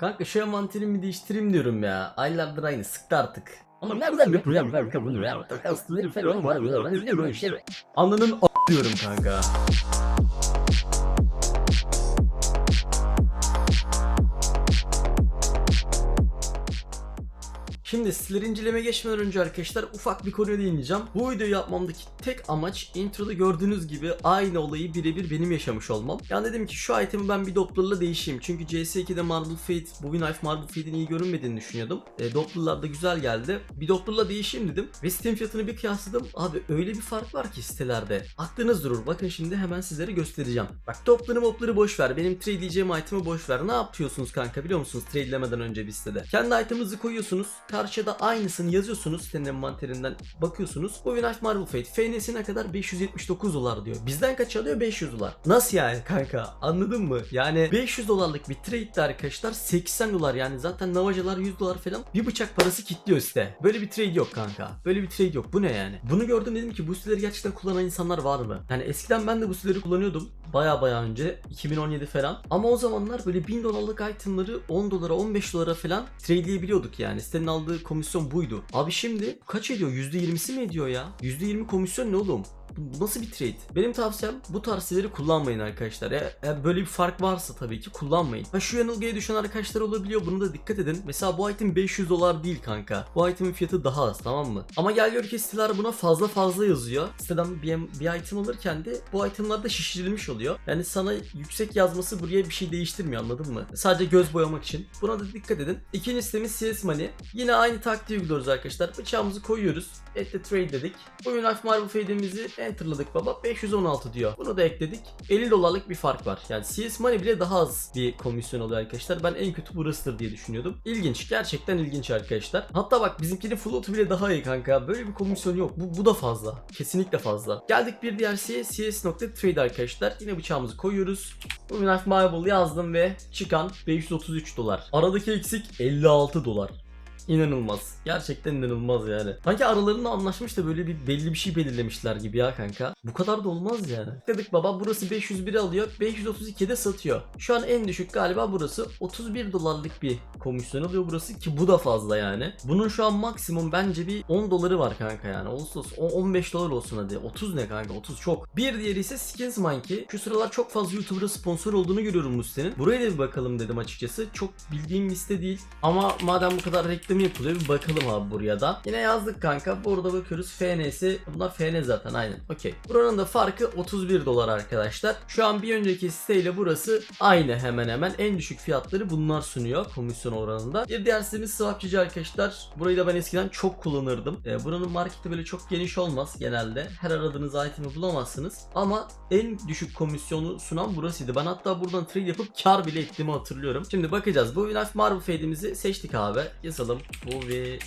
Kanka şu envanterimi değiştireyim diyorum ya. Aylardır aynı sıktı artık. Ananın a- diyorum kanka. Şimdi siteleri inceleme geçmeden önce arkadaşlar ufak bir konuya değineceğim. Bu videoyu yapmamdaki tek amaç introda gördüğünüz gibi aynı olayı birebir benim yaşamış olmam. Yani dedim ki şu itemi ben bir Doppler'la değişeyim. Çünkü CS2'de Marble Fate, Bowie Knife Marble Fate'in iyi görünmediğini düşünüyordum. E, Doppler'lar da güzel geldi. Bir Doppler'la değişeyim dedim. Ve Steam fiyatını bir kıyasladım. Abi öyle bir fark var ki sitelerde. Aklınız durur. Bakın şimdi hemen sizlere göstereceğim. Bak Doppler'ı Moppler'ı boş ver. Benim trade diyeceğim itemi boş ver. Ne yapıyorsunuz kanka biliyor musunuz trade'lemeden önce bir sitede? Kendi iteminizi koyuyorsunuz. Karşıda aynısını yazıyorsunuz. Sitenin envanterinden bakıyorsunuz. Bu Knife Marble Fate. FN'sine kadar 579 dolar diyor. Bizden kaç alıyor? 500 dolar. Nasıl yani kanka? Anladın mı? Yani 500 dolarlık bir trade'de arkadaşlar 80 dolar yani zaten navacalar 100 dolar falan bir bıçak parası kitliyor site. Böyle bir trade yok kanka. Böyle bir trade yok. Bu ne yani? Bunu gördüm dedim ki bu siteleri gerçekten kullanan insanlar var mı? Yani eskiden ben de bu siteleri kullanıyordum. Baya baya önce 2017 falan. Ama o zamanlar böyle 1000 dolarlık itemları 10 dolara 15 dolara falan trade'leyebiliyorduk yani. Sitenin aldığı komisyon buydu. Abi şimdi kaç ediyor? %20'si mi ediyor ya? %20 komisyon ne oğlum? Nasıl bir trade? Benim tavsiyem bu tarz siteleri kullanmayın arkadaşlar. Eğer, eğer böyle bir fark varsa tabii ki kullanmayın. Ha şu yanılgıya düşen arkadaşlar olabiliyor. Bunu da dikkat edin. Mesela bu item 500 dolar değil kanka. Bu itemin fiyatı daha az tamam mı? Ama gel gör ki siteler buna fazla fazla yazıyor. Siteden bir, bir item alırken de bu itemlar da şişirilmiş oluyor. Yani sana yüksek yazması buraya bir şey değiştirmiyor anladın mı? Sadece göz boyamak için. Buna da dikkat edin. İkinci sitemiz CS Money. Yine aynı taktiği uyguluyoruz arkadaşlar. Bıçağımızı koyuyoruz. Ette trade dedik. Bugün Life Marble Fade'imizi enterladık baba. 516 diyor. Bunu da ekledik. 50 dolarlık bir fark var. Yani CS Money bile daha az bir komisyon oluyor arkadaşlar. Ben en kötü burasıdır diye düşünüyordum. İlginç. Gerçekten ilginç arkadaşlar. Hatta bak bizimkinin float'u bile daha iyi kanka. Böyle bir komisyon yok. Bu, bu da fazla. Kesinlikle fazla. Geldik bir diğer siteye cs.trade arkadaşlar. Yine bıçağımızı koyuyoruz. Bugün Life Marble yazdım ve çıkan 533 dolar. Aradaki eksik 56 dolar. İnanılmaz. Gerçekten inanılmaz yani. Sanki aralarında anlaşmış da böyle bir belli bir şey belirlemişler gibi ya kanka. Bu kadar da olmaz yani. Dedik baba burası 501 alıyor. 532'de satıyor. Şu an en düşük galiba burası 31 dolarlık bir komisyon alıyor burası ki bu da fazla yani. Bunun şu an maksimum bence bir 10 doları var kanka yani. Olsun olsun. O 15 dolar olsun hadi. 30 ne kanka? 30 çok. Bir diğeri ise Skins Monkey. Şu sıralar çok fazla YouTuber'a sponsor olduğunu görüyorum bu. Buraya da bir bakalım dedim açıkçası. Çok bildiğim bir site değil. Ama madem bu kadar reklamı yapılıyor bir bakalım abi buraya da. Yine yazdık kanka. Burada bakıyoruz FN'si. Bunlar FN zaten aynen. Okey. Buranın da farkı 31 dolar arkadaşlar. Şu an bir önceki siteyle burası aynı hemen hemen. En düşük fiyatları bunlar sunuyor komisyon oranında. Bir diğer sitemiz Swapçıcı arkadaşlar. Burayı da ben eskiden çok kullanırdım. Ee, buranın marketi böyle çok geniş olmaz genelde. Her aradığınız itemi bulamazsınız. Ama en düşük komisyonu sunan burasıydı. Ben hatta buradan trade yapıp kar bile ettiğimi hatırlıyorum. Şimdi bakacağız. Bu Knife Marble Fade'imizi seçtik abi. Yazalım. Bu ve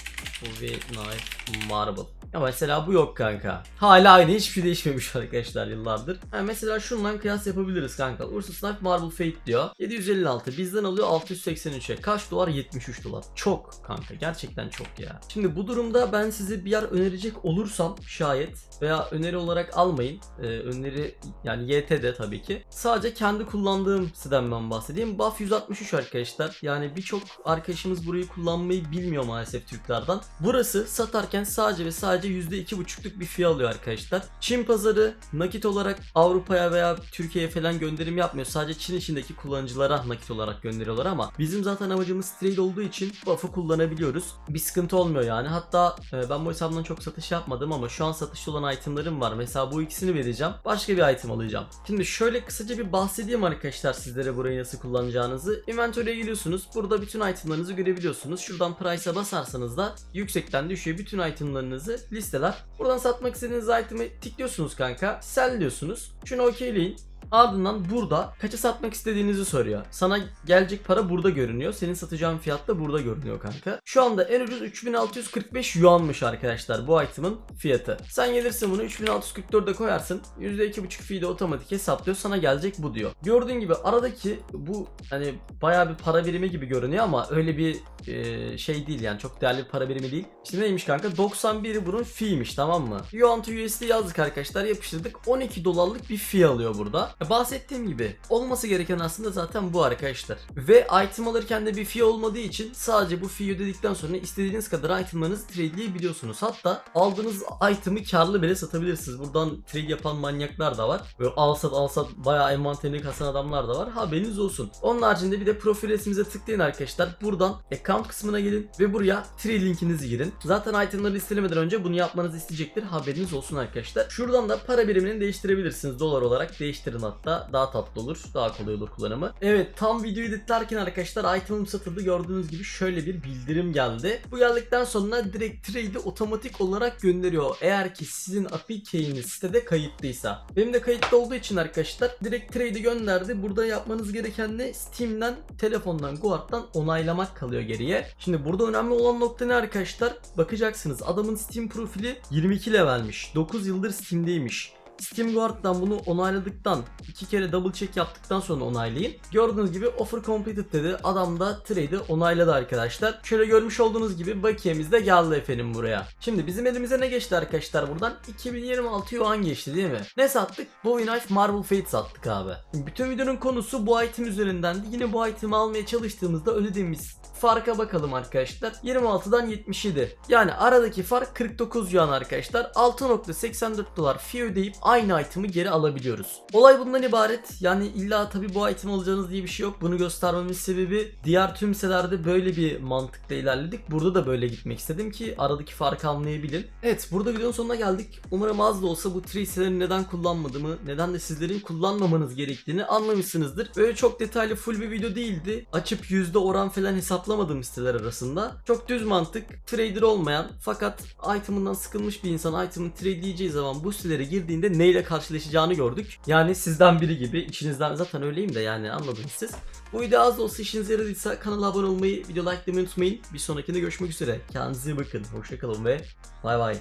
Knife Marble. Ya mesela bu yok kanka. Hala aynı hiçbir şey değişmemiş arkadaşlar yıllardır. Ha mesela şundan kıyas yapabiliriz kanka. Ursus Knife Marble Fate diyor. 756 bizden alıyor 683'e. Kaç dolar? 73 dolar. Çok kanka gerçekten çok ya. Şimdi bu durumda ben size bir yer önerecek olursam şayet veya öneri olarak almayın. Ee, öneri yani YT'de tabii ki. Sadece kendi kullandığım siteden ben bahsedeyim. Buff 163 arkadaşlar. Yani birçok arkadaşımız burayı kullanmayı bilmiyor maalesef Türklerden. Burası satarken sadece ve sadece %2,5'luk bir fiyat alıyor arkadaşlar. Çin pazarı nakit olarak Avrupa'ya veya Türkiye'ye falan gönderim yapmıyor. Sadece Çin içindeki kullanıcılara nakit olarak gönderiyorlar ama bizim zaten amacımız trade olduğu için buff'ı kullanabiliyoruz. Bir sıkıntı olmuyor yani. Hatta e, ben bu hesabdan çok satış yapmadım ama şu an satışta olan itemlarım var. Mesela bu ikisini vereceğim. Başka bir item alacağım. Şimdi şöyle kısaca bir bahsedeyim arkadaşlar sizlere burayı nasıl kullanacağınızı. Inventory'e giriyorsunuz. Burada bütün itemlarınızı görebiliyorsunuz. Şuradan price'a basarsanız da yüksekten düşüyor. Bütün itemlarınızı listeler. Buradan satmak istediğiniz itemi tıklıyorsunuz kanka. Sell diyorsunuz. Şunu okeyleyin. Ardından burada kaça satmak istediğinizi soruyor. Sana gelecek para burada görünüyor. Senin satacağın fiyat da burada görünüyor kanka. Şu anda en ucuz 3645 yuanmış arkadaşlar bu item'ın fiyatı. Sen gelirsin bunu 3644'e koyarsın. %2.5 fee de otomatik hesaplıyor. Sana gelecek bu diyor. Gördüğün gibi aradaki bu hani bayağı bir para birimi gibi görünüyor ama öyle bir e, şey değil yani çok değerli bir para birimi değil. İşte neymiş kanka 91'i bunun fee'miş tamam mı? Yuan to USD yazdık arkadaşlar yapıştırdık 12 dolarlık bir fee alıyor burada. Bahsettiğim gibi olması gereken aslında zaten bu arkadaşlar. Ve item alırken de bir fee olmadığı için sadece bu fee ödedikten sonra istediğiniz kadar itemlarınızı trade'leyebiliyorsunuz. Hatta aldığınız item'ı karlı bile satabilirsiniz. Buradan trade yapan manyaklar da var. Böyle al sat al sat bayağı envanterini kasan adamlar da var. Haberiniz olsun. Onun haricinde bir de profil resminize tıklayın arkadaşlar. Buradan account kısmına gelin ve buraya trade linkinizi girin. Zaten itemları listelemeden önce bunu yapmanızı isteyecektir. Haberiniz olsun arkadaşlar. Şuradan da para birimini değiştirebilirsiniz. Dolar olarak değiştirin hatta. Daha tatlı olur. Daha kolay olur kullanımı. Evet tam videoyu editlerken arkadaşlar itemim satıldı. Gördüğünüz gibi şöyle bir bildirim geldi. Bu geldikten sonra direkt trade'i otomatik olarak gönderiyor. Eğer ki sizin API key'iniz sitede kayıtlıysa. Benim de kayıtlı olduğu için arkadaşlar direkt trade'i gönderdi. Burada yapmanız gereken ne? Steam'den, telefondan, Guard'dan onaylamak kalıyor geriye. Şimdi burada önemli olan nokta ne arkadaşlar? Bakacaksınız adamın Steam profili 22 levelmiş. 9 yıldır Steam'deymiş. Steam Guard'dan bunu onayladıktan iki kere double check yaptıktan sonra onaylayın. Gördüğünüz gibi offer completed dedi. Adam da trade'i onayladı arkadaşlar. Şöyle görmüş olduğunuz gibi bakiyemiz de geldi efendim buraya. Şimdi bizim elimize ne geçti arkadaşlar buradan? 2026 yuan geçti değil mi? Ne sattık? Bowie Knife Marble Fate sattık abi. Bütün videonun konusu bu item üzerindendi. Yine bu itemi almaya çalıştığımızda ödediğimiz farka bakalım arkadaşlar. 26'dan 77. Yani aradaki fark 49 yuan arkadaşlar. 6.84 dolar fee ödeyip aynı item'ı geri alabiliyoruz. Olay bundan ibaret. Yani illa tabi bu item alacağınız diye bir şey yok. Bunu göstermemin sebebi diğer tüm sitelerde böyle bir mantıkla ilerledik. Burada da böyle gitmek istedim ki aradaki farkı anlayabilin. Evet burada videonun sonuna geldik. Umarım az da olsa bu sitelerini neden kullanmadığımı, neden de sizlerin kullanmamanız gerektiğini anlamışsınızdır. Böyle çok detaylı full bir video değildi. Açıp yüzde oran falan hesaplamadığım siteler arasında. Çok düz mantık, trader olmayan fakat item'ından sıkılmış bir insan item'ı tradeleyeceği zaman bu sitelere girdiğinde neyle karşılaşacağını gördük. Yani sizden biri gibi, içinizden zaten öyleyim de yani anladınız siz. Bu video az da olsa işinize yaradıysa kanala abone olmayı, video likelamayı unutmayın. Bir sonrakinde görüşmek üzere. Kendinize iyi bakın. Hoşçakalın ve bay bay.